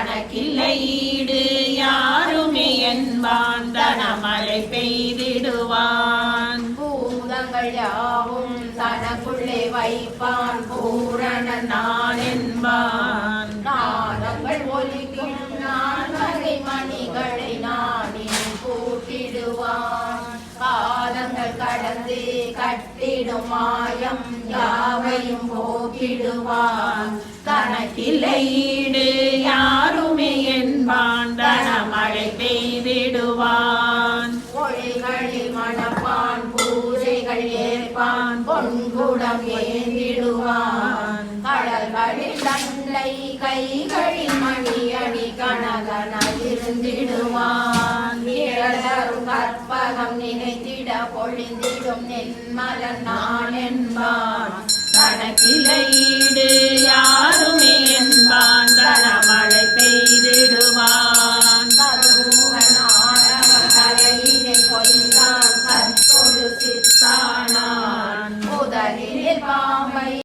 தனக்கில்லை ஈடு யாருமே என்பான் தனமழை பெய்திடுவான். பூதங்கள் யாவும் தனக்குள்ளே வைப்பான். பூரண நான் என்பான். நாதங்கள் ஒலிக்கும் நான்கரை மணிகளை நானே கூட்டிடுவான் பாதங்கள் கடந்து கட்டிடும் மாயம் யாவையும் போக்கிடுவான். தனக்கில்லை தனமழை பெய்திடுவான். மொழிகளில் மணப்பான் பூஜைகள் ஏற்பான் பொன்குடம் ஏந்திடுவான். கடல்களில் தண்டை கைகளில் மணியடி கனகன இருந்திடுவான். இழதரும் கற்பகம் நினைத்திட பொழிந்திடும் நென்மலன் நான் என்பான். தனக்கில்லை ஈடு